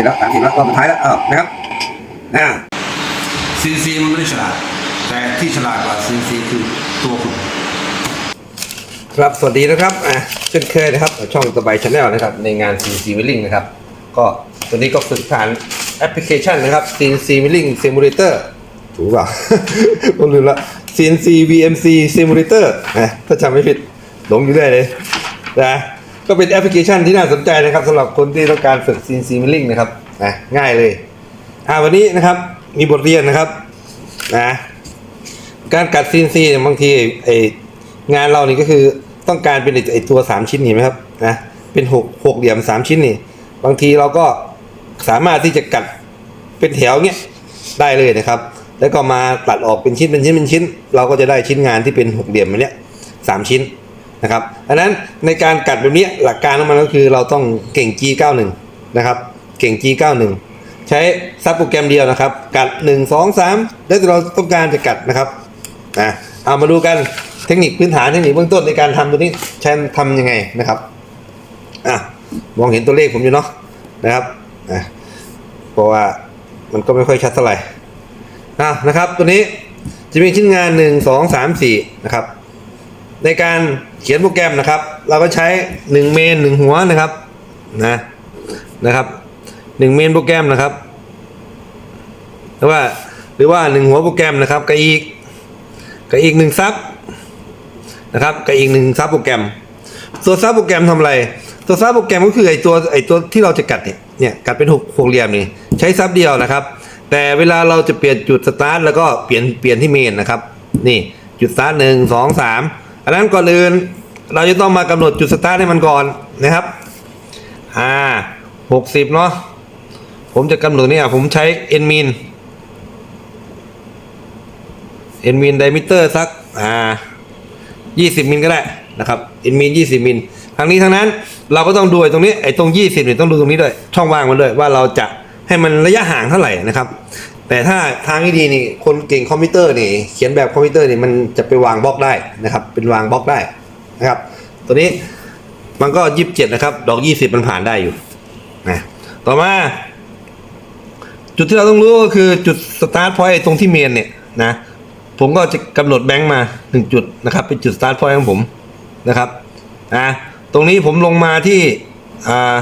สิบแล้วสามสิบแล้วรอบสุดท้ายแล้วเออนะครับอ่าซีซีมันไม่ได้ฉลาด แต่ที่ฉลาดกว่าซีซีคือตัวคุณครับสวัสดีนะครับอะเช่นเคยนะครับ ช่องตะไบชาแนลนะครับ ในงาน CNC Milling นะครับ ก็ตัวนี้ก็ฝึกผ่านแอปพลิเคชันนะครับ CNC Milling Simulator ถูกเปล่าผมลืมละ CNC VMC Simulator นะถ้าจำไม่ผิดหลงอยู่ได้เลยนะ ก็เป็นแอปพลิเคชันที่น่าสนใจนะครับสำหรับคนที่ต้องการฝึก CNC Milling นะครับนะง่ายเลยอ่าวันนี้นะครับมีบทเรียนนะครับนะการกัด CNC เนี่ยบางทีไองานเรานี่ก็คือต้องการเป็นไอตัว3ชิ้นเห็นไหมครับนะเป็นหกหกเหลี่ยม3ชิ้นนี่ บางทีเราก็สามารถที่จะกัดเป็นแถวเนี้ยได้เลยนะครับ แล้วก็มาตัดออกเป็นชิ้นเป็นชิ้นเป็นชิ้น เราก็จะได้ชิ้นงานที่เป็นหกเหลี่ยมแบบเนี้ยสามชิ้น นะครับดังนั้นในการกัดแบบนี้หลักการของมันก็คือเราต้องเก่ง G91 นะครับ เก่ง G91 ใช้ซับโปรแกรมเดียวนะครับ กัด 1 2 3 แล้วแต่เราต้องการจะกัดนะครับอะเอามาดูกันเทคนิคพื้นฐานเทคนิคเบื้องต้นในการทำตัวนี้ใช้ทำยังไงนะครับอะมองเห็นตัวเลขผมอยู่เนาะนะครับอะเพราะว่ามันก็ไม่ค่อยชัดเท่าไหร่อะนะครับ ตัวนี้จะมีชิ้นงาน 1 2 3 4 นะครับ ในการ เขียนโปรแกรมนะครับ เราก็ใช้1เมน1หัวนะครับนะนะครับหนึ่งเมนโปรแกรมนะครับหรือว่าหรือว่าหนึ่งหัวโปรแกรมนะครับกับอีกกับอีกหนึ่งซับนะครับกับอีกหนึ่งซับโปรแกรม ตัวซับโปรแกรมทำอะไร ตัวซับโปรแกรมก็คือไอตัวไอตัวที่เราจะกัดเนี่ยเนี่ยกัดเป็นหกหกเหลี่ยมนี่ใช้ซับเดียวนะครับ แต่เวลาเราจะเปลี่ยนจุดสตาร์ทแล้วก็เปลี่ยนเปลี่ยนที่เมนนะครับนี่จุดสตาร์ทหนึ่งสองสาม อันนั้นก่อนอื่นเราจะต้องมากำหนดจุดสตาร์ทให้มันก่อนนะครับ อ่าหกสิบเนาะ ผมจะกำหนดเนี่ยผมใช้ n min n min diameter สัก อ่า20มิลก็ได้นะครับ n min 20มิลทั้งนี้ทั้งนั้นเราก็ต้องดูตรงนี้ไอ้ตรง20เนี่ยต้องดูตรงนี้ด้วย ช่องว่างมันด้วยว่าเราจะให้มันระยะห่างเท่าไหร่นะครับ แต่ถ้าทางที่ดีนี่คนเก่งคอมพิวเตอร์นี่เขียนแบบคอมพิวเตอร์นี่มันจะไปวางบล็อกได้นะครับ เป็นวางบล็อกได้นะครับ ตัวนี้มันก็27นะครับ ดอก20มันผ่านได้อยู่นะต่อมา จุดที่เราต้องรู้ก็คือจุดสตาร์ทพอยต์ตรงที่เมนเนี่ยนะผมก็จะกำหนดแบงค์มาหนึ่งจุดนะครับ เป็นจุดสตาร์ทพอยต์ของผมนะครับนะตรงนี้ผมลงมาที่อ่า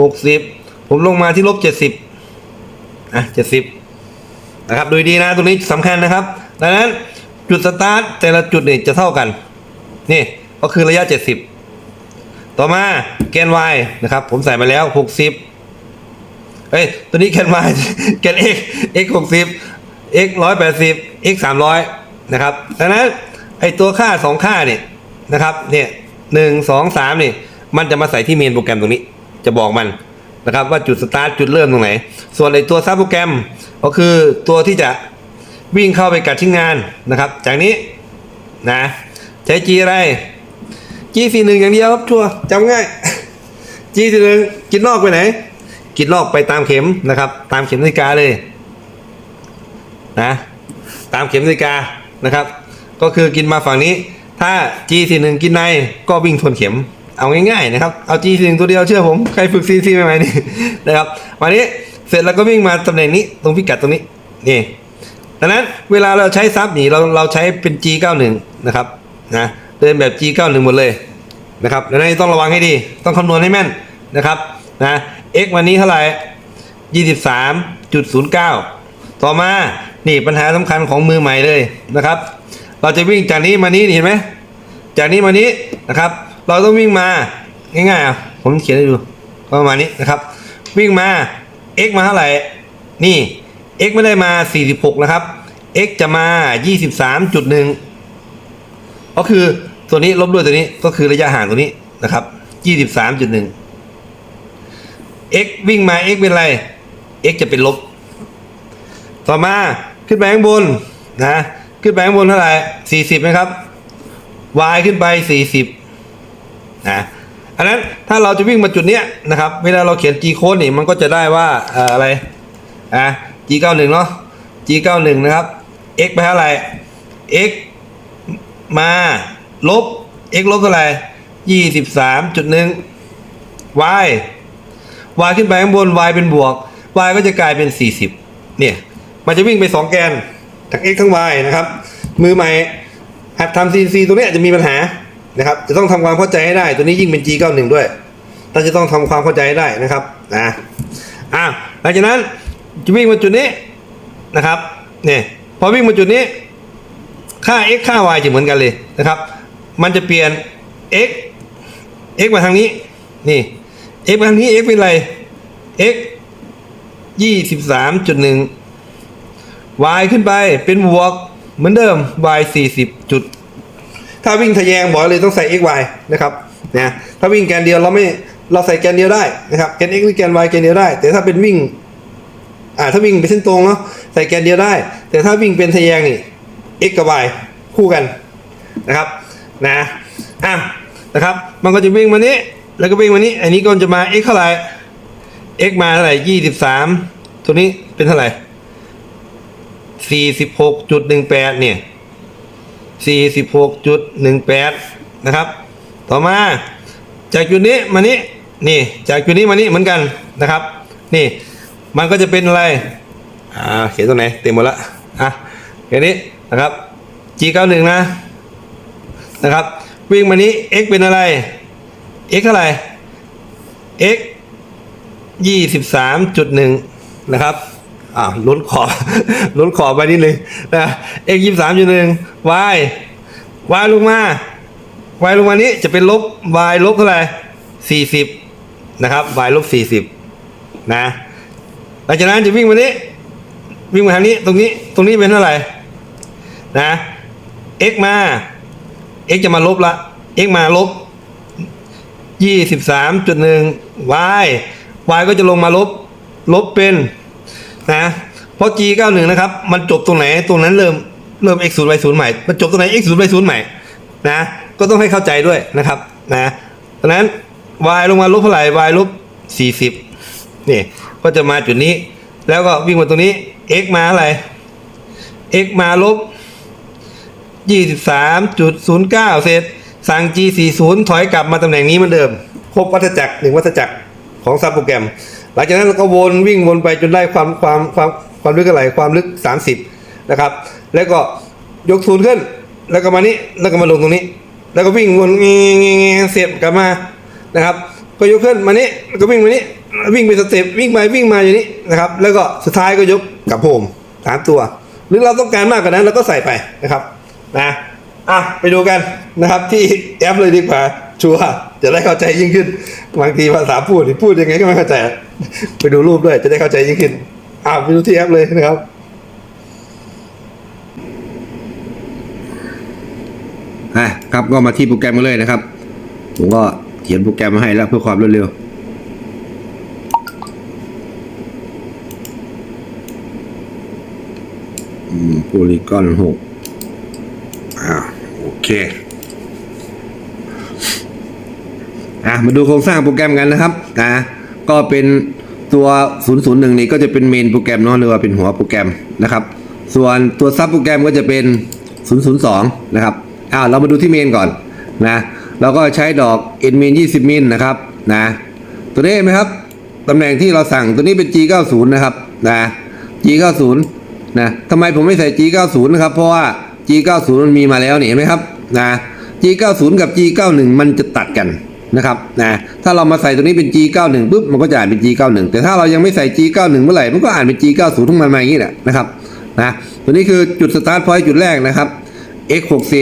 หกสิบผมลงมาที่ลบเจ็ดสิบอะเจ็ดสิบ นะครับดยดีนะตรงนี้สำคัญนะครับ ดังนั้นจุดสตาร์ทแต่ละจุดเนี่ยจะเท่ากัน นี่ก็คือระยะ 70 ต่อมาแกน y นะครับ ผมใส่มาแล้ว 60 เอ้ยตัวนี้แกน y แกน x x หกสิบ x ร้อยแปดสิบ x สามร้อยนะครับ ดังนั้นไอตัวค่าสองค่าเนี่ยนะครับเนี่ยหนึ่งสองสามนี่ มันจะมาใส่ที่เมนโปรแกรมตรงนี้ จะบอกมันนะครับว่าจุดสตาร์ทจุดเริ่มตรงไหน ส่วนไอตัวซับโปรแกรม ก็คือตัวที่จะวิ่งเข้าไปกัดชิ้นงานนะครับ จากนี้นะใช้ G อะไร G สี่หนึ่งอย่างเดียวครับชัวร์จำง่าย G สี่หนึ่งกินนอกไปไหน กินนอกไปตามเข็มนะครับ ตามเข็มนาฬิกาเลยนะตามเข็มนาฬิกานะครับ ก็คือกินมาฝั่งนี้ ถ้า G สี่หนึ่งกินในก็วิ่งทวนเข็ม เอาง่ายๆนะครับ เอา G สี่หนึ่งตัวเดียวเชื่อผม ใครฝึก CC ใหม่ๆนี่นะครับวันนี้ เสร็จแล้วก็วิ่งมาตำแหน่งนี้ตรงพิกัดตรงนี้นี่ดังนั้นเวลาเราใช้ซับนี่เราเราใช้เป็น G91 นะครับนะเดินแบบ G91 หมดเลยนะครับดังนั้นต้องระวังให้ดี ต้องคำนวณให้แม่นนะครับนะ x วันนี้เท่าไหร่23.09 ต่อมานี่ปัญหาสำคัญของมือใหม่เลยนะครับ เราจะวิ่งจากนี้มานี้เห็นไหมจากนี้มานี้นะครับ เราต้องวิ่งมาง่ายๆผมเขียนให้ดูประมาณนี้นะครับ วิ่งมา x มาเท่าไหร่ นี่ x ไม่ได้มา 46 นะครับ x จะมา 23.1 ก็คือตัวนี้ลบด้วยตัวนี้ก็คือระยะห่างตัวนี้นะครับ 23.1 x วิ่งมา x เป็นไร x จะเป็นลบ ต่อมาขึ้นไปข้างบนนะ ขึ้นไปข้างบนเท่าไหร่ 40นะครับ y ขึ้นไป 40นะ อันนั้นถ้าเราจะวิ่งมาจุดเนี้ยนะครับเวลาเราเขียน g code นี่มันก็จะได้ว่าอะไรอะ g 9 1เนาะ g 9 1นะครับ x ไปเท่าไหร่ x มาลบ x ลบเท่าไหร่23.1 y y ขึ้นไปข้างบน y เป็นบวก y ก็จะกลายเป็น40เนี่ยมันจะวิ่งไป2แกนทั้ง x ทั้ง y นะครับ มือใหม่หัดทำ CNC ตัวเนี้ยจะมีปัญหา นะครับ จะต้องทำความเข้าใจให้ได้ ตัวนี้ยิ่งเป็น G91 ด้วยเราจะต้องทำความเข้าใจให้ได้นะครับนะอะหลังจากนั้นจะวิ่งมาจุดนี้นะครับเนี่ยพอวิ่งมาจุดนี้ ค่า x ค่า y จะเหมือนกันเลยนะครับ มันจะเปลี่ยน x x มาทางนี้นี่ x มาทางนี้ x เป็นอะไร x ยี่สิบสามจุดหนึ่ง y ขึ้นไปเป็นบวกเหมือนเดิม y สี่สิบจุด ถ้าวิ่งทะแยงบอกเลยต้องใส่ x y นะครับนะถ้าวิ่งแกนเดียวเราไม่เราใส่แกนเดียวได้นะครับแกน x หรือแกน y แกนเดียวได้ แต่ถ้าเป็นวิ่งอ่าถ้าวิ่งเป็นเส้นตรงเนาะใส่แกนเดียวได้ แต่ถ้าวิ่งเป็นทะแยงนี่ x กับ y คู่กันนะครับนะอะนะครับ มันก็จะวิ่งมานี้แล้วก็วิ่งมานี้ อันนี้ก็จะมา x เท่าไหร่ x มาเท่าไหร่ยี่สิบสามตัวนี้เป็นเท่าไหร่สี่สิบหกจุดหนึ่งแปดเนี่ย สี่สิบหกจุดหนึ่งแปดนะครับ ต่อมาจากจุดนี้มานี้นี่จากจุดนี้มานี้เหมือนกันนะครับ นี่มันก็จะเป็นอะไรอ่าเขียนตรงไหนเต็มหมดละอะแค่นี้นะครับ G91 นะนะครับ วิ่งมานี้ x เป็นอะไร x เท่าไหร่ x ยี่สิบสามจุดหนึ่งนะครับ อ่าล้นขอบ ล้นขอบไปนิดนึงนะ x ยี่สามจุดหนึ่ง y y ลงมา y ลงมานี้จะเป็นลบ y ลบเท่าไหร่สี่สิบนะครับ y ลบสี่สิบนะหลังจากนั้นจะวิ่งมานี้ วิ่งมาทางนี้ตรงนี้ตรงนี้เป็นเท่าไหร่นะ x มา x จะมาลบละ x มาลบยี่สิบสามจุดหนึ่ง y y ก็จะลงมาลบ ลบเป็น นะเพราะ g เก้าหนึ่งนะครับ มันจบตรงไหนตรงนั้นเริ่มเริ่ม x ศูนย์ y ศูนย์ใหม่ มันจบตรงไหน x ศูนย์ y ศูนย์ใหม่นะ ก็ต้องให้เข้าใจด้วยนะครับนะดังนั้น y ลงมาลบเท่าไหร่ y ลบสี่สิบนี่ก็จะมาจุดนี้ แล้วก็วิ่งมาตรงนี้ x มาอะไร x มาลบยี่สิบสามจุดศูนย์เก้าเศษสั่ง G สี่ศูนย์ถอยกลับมาตำแหน่งนี้เหมือนเดิม ครบวัฏจักรหนึ่งวัฏจักรของซับโปรแกรม ลังจากนั้นเราก็วนวิ่งวนไปจนได้ความความความความลึกอะไรความลึก 30 นะครับ แล้วก็ยกศูนย์ขึ้น แล้วก็มานี้แล้วก็มาลงตรงนี้ แล้วก็วิ่งวนเงี้ยเงี้ยเงี้ยเสียบกลับมานะครับ ก็ยกขึ้นมานี้แล้วก็วิ่งมานี้วิ่งไปสเต็ปวิ่งไปวิ่งมาอย่างนี้นะครับ แล้วก็สุดท้ายก็ยกกลับโฮมสามตัว หรือเราต้องการมากกว่านั้นเราก็ใส่ไปนะครับนะอะไปดูกันนะครับที่แอปเลยดีกว่าชัวจะได้เข้าใจยิ่งขึ้นบางทีภาษาพูดพูดยังไงก็ไม่เข้าใจ ไปดูรูปด้วยจะได้เข้าใจยิ่งขึ้น อะไปดูที่แอปเลยนะครับ อะครับก็มาที่โปรแกรมกันเลยนะครับ ผมก็เขียนโปรแกรมมาให้แล้วเพื่อความรวดเร็วอืมโพลีกอนหกอ่าโอเคอะมาดูโครงสร้างโปรแกรมกันนะครับนะ ก็เป็นตัว 001 นี่ก็จะเป็นเมนโปรแกรมเนาะหรือว่าเป็นหัวโปรแกรมนะครับ ส่วนตัวซับโปรแกรมก็จะเป็น 002 นะครับอ้าวเรามาดูที่เมนก่อนนะเราก็ใช้ดอก n เมน20 มิลนะครับนะตัวนี้เห็นไหมครับตำแหน่งที่เราสั่งตัวนี้เป็น G90 นะครับนะ G90 นะทำไมผมไม่ใส่ G90 นะครับ เพราะว่า G90 มันมีมาแล้วนี่เห็นไหมครับนะ G90 กับ G91 มันจะตัดกัน นะครับนะถ้าเรามาใส่ตัวนี้เป็น G91 ปุ๊บมันก็จะอ่านเป็น G91 แต่ถ้าเรายังไม่ใส่ G91 เมื่อไหร่มันก็อ่านเป็น G90 ทั้งมันมาอย่างนี้แหละนะครับนะตัวนี้คือจุดสตาร์ทพอยต์จุดแรกนะครับ X60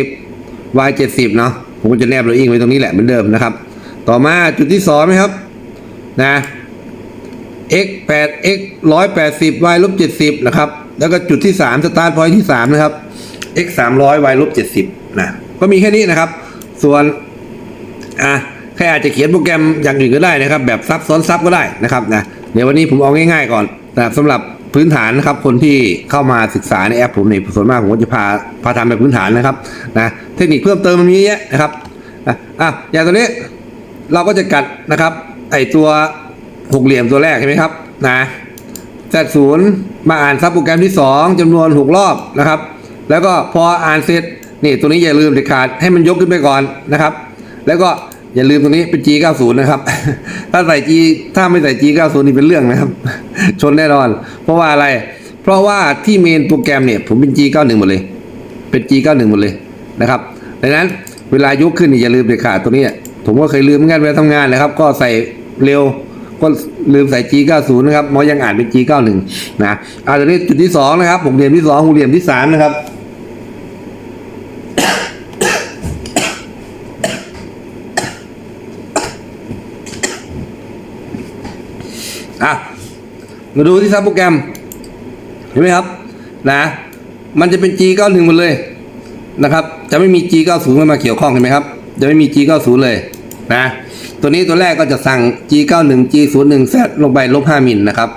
Y70 เนาะผมก็จะแนบโรอิงไว้ตรงนี้แหละเหมือนเดิมนะครับ ต่อมาจุดที่สองนะครับนะ x 8 x 180 y ลบ70นะครับแล้วก็จุดที่3สตาร์ทพอยต์ที่3นะครับ x 300 y ลบ70นะก็มีแค่นี้นะครับ ส่วนอะ ใครอาจจะเขียนโปรแกรมอย่างอื่นก็ได้นะครับ แบบซับซ้อนซับก็ได้นะครับนะเดี๋ยววันนี้ผมเอาง่าย ๆ ก่อนนะครับสำหรับพื้นฐานนะครับคนที่เข้ามาศึกษาในแอปผมในส่วนมากผมก็จะพาพาทำแบบพื้นฐานนะครับนะเทคนิคเพิ่มเติมมันมีเยอะนะครับอะอะอย่างตัวนี้เราก็จะกัดนะครับไอตัวหกเหลี่ยมตัวแรกใช่ไหมครับนะแซดศูนย์มาอ่านซับโปรแกรมที่ 2จำนวนหกรอบนะครับ แล้วก็พออ่านเสร็จนี่ตัวนี้อย่าลืมเด็ดขาดให้มันยกขึ้นไปก่อนนะครับ แล้วก็ อย่าลืมตรงนี้เป็น G90 นะครับ ถ้าใส่ G ถ้าไม่ใส่ G90 นี่เป็นเรื่องนะครับ ชนแน่นอน เพราะว่าอะไร เพราะว่าที่เมนโปรแกรมเนี่ย ผมเป็น G91 หมดเลย เป็น G91 หมดเลยนะครับ ดังนั้นเวลายกขึ้นนี่อย่าลืมเด็ดขาดตัวนี้ ผมก็เคยลืมเหมือนกันเวลาทำงานนะครับ ก็ใส่เร็วก็ลืมใส่ G90 นะครับมอยังอ่านเป็น G91 นะอ่าตัวนี้จุดที่สองนะครับผมเหลี่ยมที่สองหูเหลี่ยมที่สามนะครับ อะ มาดูที่ซับโปรแกรม เห็นไหมครับ นะ มันจะเป็น G91 หมดเลยนะครับ จะไม่มี G90 เข้ามาเกี่ยวข้องเห็นไหมครับ จะไม่มี G90 เลยนะ ตัวนี้ตัวแรกก็จะสั่ง G91 G01 Z ลงไปลบ5มิลนะครับ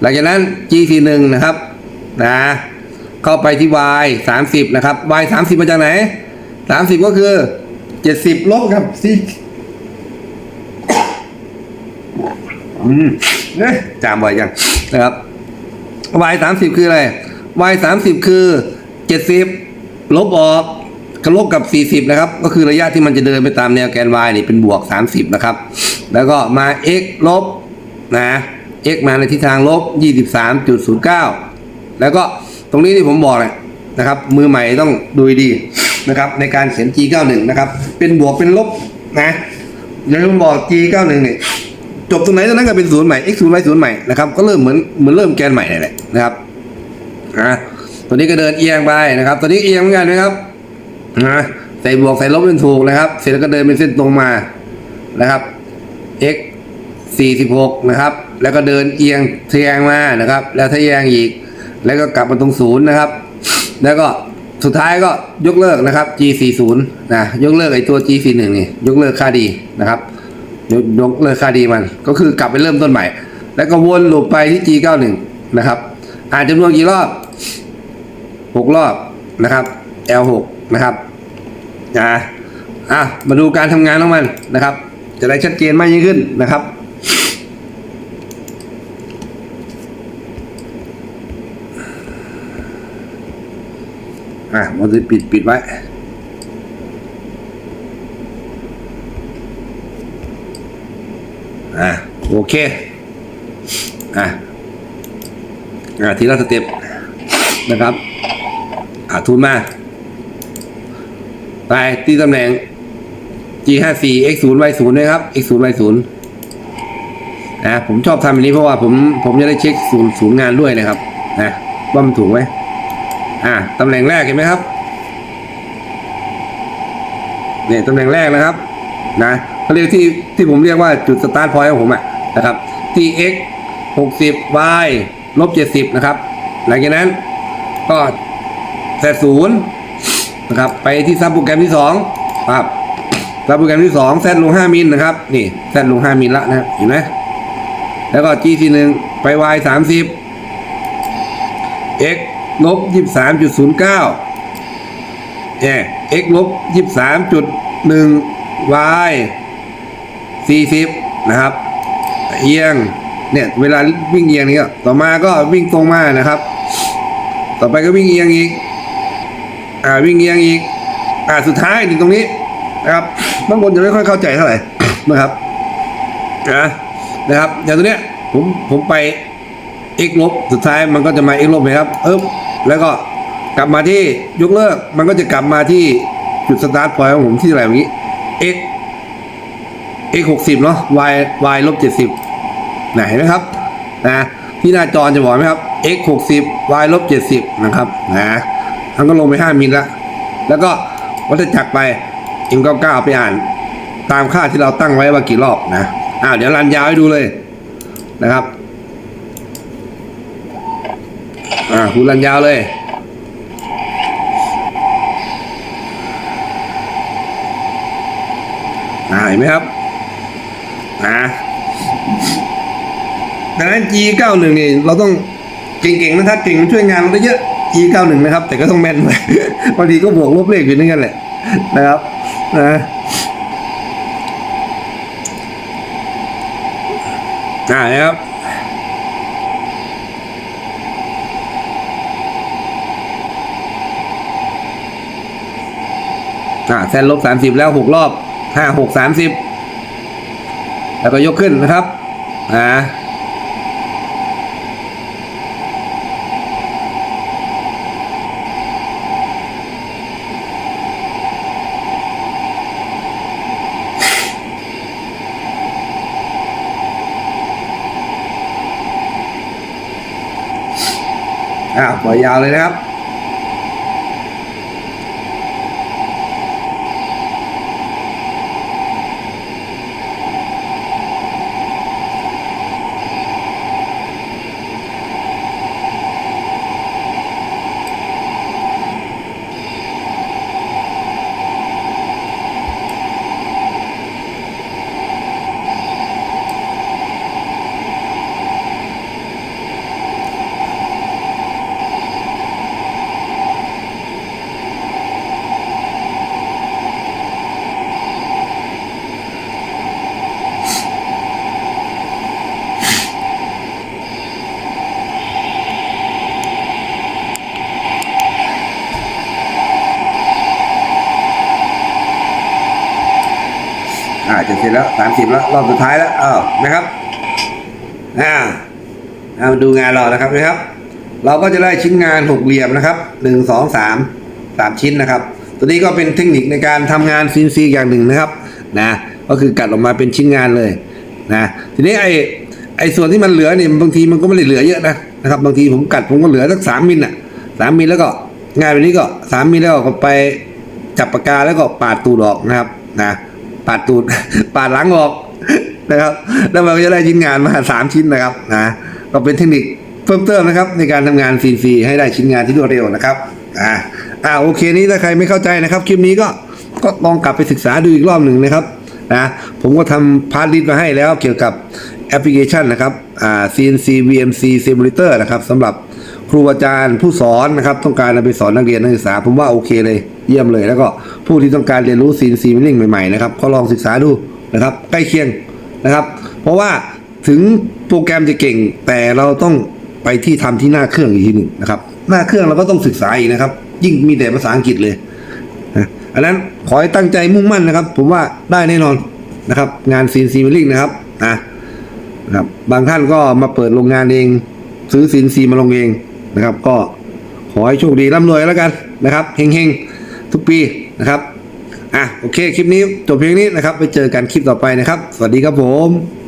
หลังจากนั้น G41 นะครับ นะ เข้าไปที่ Y 30นะครับ Y 30มาจากไหน 30 ก็คือ 70ลบครับสิอืม จามบ่อยจังนะครับ y สามสิบคืออะไร y สามสิบคือเจ็ดสิบลบออกก็ลบกับสี่สิบนะครับ ก็คือระยะที่มันจะเดินไปตามแนวแกน y นี่เป็นบวกสามสิบนะครับ แล้วก็มา x ลบนะ x มาในทิศทางลบยี่สิบสามจุดศูนย์เก้าแล้วก็ตรงนี้ที่ผมบอกเลยนะครับ มือใหม่ต้องดูดีนะครับ ในการเขียน g 9 1 นะครับ เป็นบวกเป็นลบนะอย่างที่ผมบอก g 9 1 เนี่ย จบตรงไหนตรงนั้นก็เป็นศูนย์ใหม่ x ศูนย์ y ศูนย์ใหม่นะครับก็เริ่มเหมือนเหมือนเริ่มแกนใหม่นี่แหละนะครับอะตัวนี้ก็เดินเอียงไปนะครับ ตัวนี้เอียงเหมือนกันนะครับนะใส่บวกใส่ลบเป็นถูกนะครับ เสร็จแล้วก็เดินเป็นเส้นตรงมานะครับ x 46นะครับ แล้วก็เดินเอียงทะแยงมานะครับ แล้วทะแยงอีก แล้วก็กลับมาตรงศูนย์นะครับ แล้วก็สุดท้ายก็ยกเลิกนะครับ g 4 0 นะยกเลิกไอ้ตัว g 4 1 นี่ยกเลิกค่าดีนะครับ ยกเลิกค่าดีมัน ก็คือกลับไปเริ่มต้นใหม่ แล้วก็วนลูปไปที่ G91 นะครับ อ่านจำนวนกี่รอบหกรอบนะครับ L6 นะครับอ่าอะมาดูการทำงานของมันนะครับ จะได้ชัดเจนมากยิ่งขึ้นนะครับอะมันจะปิดปิดไว้ อะ โอเค อะ อะทีละสเต็ปนะครับ อะทุนมา ไปที่ตำแหน่ง G 5 4 X 0 Y 0 นะครับ X 0 Y 0 นะผมชอบทำแบบนี้เพราะว่าผมผมจะได้เช็คศูนย์ศูนย์งานด้วยนะครับนะว่ามันถูกไหมอะตำแหน่งแรกเห็นไหมครับเนี่ยตำแหน่งแรกนะครับ นะเขาเรียกที่ที่ผมเรียกว่าจุดสตาร์ทพอยต์ของผมอะ นะครับที่ x 60 y ลบ70 นะครับ หลังจากนั้นก็แซศูนย์นะครับ ไปที่ซับโปรแกรมที่2ครับซับโปรแกรมที่2แซลง 5มิลนะครับ นี่แซลง 5มิลละนะครับเห็นไหมแล้วก็ g ที่1ไป y 30 x ลบ23.09เอ x ลบยี่สามจุดหนึ่ง y สี่สิบนะครับ เอียงเนี่ยเวลาวิ่งเอียงนี่ก็ต่อมาก็วิ่งตรงมานะครับ ต่อไปก็วิ่งเอียงอีกอ่าวิ่งเอียงอีกอ่าสุดท้ายถึงตรงนี้นะครับบางคนจะไม่ค่อยเข้าใจเท่าไหร่นะครับนะนะครับอย่างตัวเนี้ยผมผมไป x ลบสุดท้ายมันก็จะมา x ลบไหมครับเอ๊บแล้วก็กลับมาที่ยกเลิก มันก็จะกลับมาที่จุดสตาร์ทพอยต์ของผมที่อะไรอย่างนี้ x x หกสิบเนาะ y y ลบเจ็ดสิบ นะเห็นไหมครับนะที่หน้าจอจะบอกไหมครับ x หกสิบ y ลบเจ็ดสิบนะครับนะมันก็ลงไปห้ามิลละแล้วก็วัฏจักรไป m เก้าเก้าไปอ่าน ตามค่าที่เราตั้งไว้ว่ากี่รอบนะอ้าวเดี๋ยวรันยาวให้ดูเลยนะครับอ่าคุณรันยาวเลยอ่าเห็นไหมครับนะ ดังนั้น G91 นี่เราต้องเก่งๆนะถ้าเก่งมันช่วยงานเราได้เยอะ G91 นะครับ แต่ก็ต้องแม่นไปบางทีก็บวกลบเลขอยู่ด้วยกันแหละนะครับนะอ่านะครับอ่าแซนลบสามสิบแล้วหกรอบห้าหกสามสิบแล้วก็ยกขึ้นนะครับ อ่า อ้าวปล่อยยาวเลยนะครับ อ่าจะเสร็จแล้วสามสิบแล้วรอบสุดท้ายแล้วอ้าวนะครับอ่าเอามาดูงานเรานะครับนะครับ เราก็จะได้ชิ้นงานหกเหลี่ยมนะครับหนึ่งสองสามสามชิ้นนะครับ ตัวนี้ก็เป็นเทคนิคในการทำงานซีนซีอย่างหนึ่งนะครับนะก็คือกัดออกมาเป็นชิ้นงานเลยนะทีนี้ไอไอส่วนที่มันเหลือเนี่ยบางทีมันก็ไม่ได้เหลือเยอะนะนะครับบางทีผมกัดผมก็เหลือสักสามมิลอะสามมิลแล้วก็งานแบบนี้ก็สามมิลแล้วก็ไปจับปากกาแล้วก็ปาดตูดออกนะครับนะ ปาดตูดปาดหลังออกนะครับ แล้วมันก็จะได้ชิ้นงานมาสามชิ้นนะครับนะก็เป็นเทคนิคเพิ่มเติมนะครับ ในการทำงานซีนซีให้ได้ชิ้นงานที่รวดเร็วนะครับอ่าอ่าโอเคนี้ถ้าใครไม่เข้าใจนะครับคลิปนี้ก็ก็ลองกลับไปศึกษาดูอีกรอบหนึ่งนะครับนะผมก็ทำพาร์ทลิสต์มาให้แล้วเกี่ยวกับแอปพลิเคชันนะครับอ่า CNC VMC Simulator นะครับสำหรับครูอาจารย์ผู้สอนนะครับ ต้องการเอาไปสอนนักเรียนนักศึกษาผมว่าโอเคเลย เยี่ยมเลย แล้วก็ผู้ที่ต้องการเรียนรู้ CNC Milling ใหม่ๆนะครับก็ลองศึกษาดูนะครับใกล้เคียงนะครับ เพราะว่าถึงโปรแกรมจะเก่ง แต่เราต้องไปที่ทำที่หน้าเครื่องอีกทีหนึ่งนะครับ หน้าเครื่องเราก็ต้องศึกษาอีกนะครับ ยิ่งมีแต่ภาษาอังกฤษเลยนะอันนั้นขอให้ตั้งใจมุ่งมั่นนะครับ ผมว่าได้แน่นอนนะครับ งาน CNC Milling นะครับนะนะครับบางท่านก็มาเปิดโรงงานเอง ซื้อ CNC มาลงเองนะครับ ก็ขอให้โชคดีร่ำรวยแล้วกันนะครับเฮงๆ ทุกปีนะครับอะโอเคคลิปนี้จบเพียงนี้นะครับ ไปเจอกันคลิปต่อไปนะครับ สวัสดีครับผม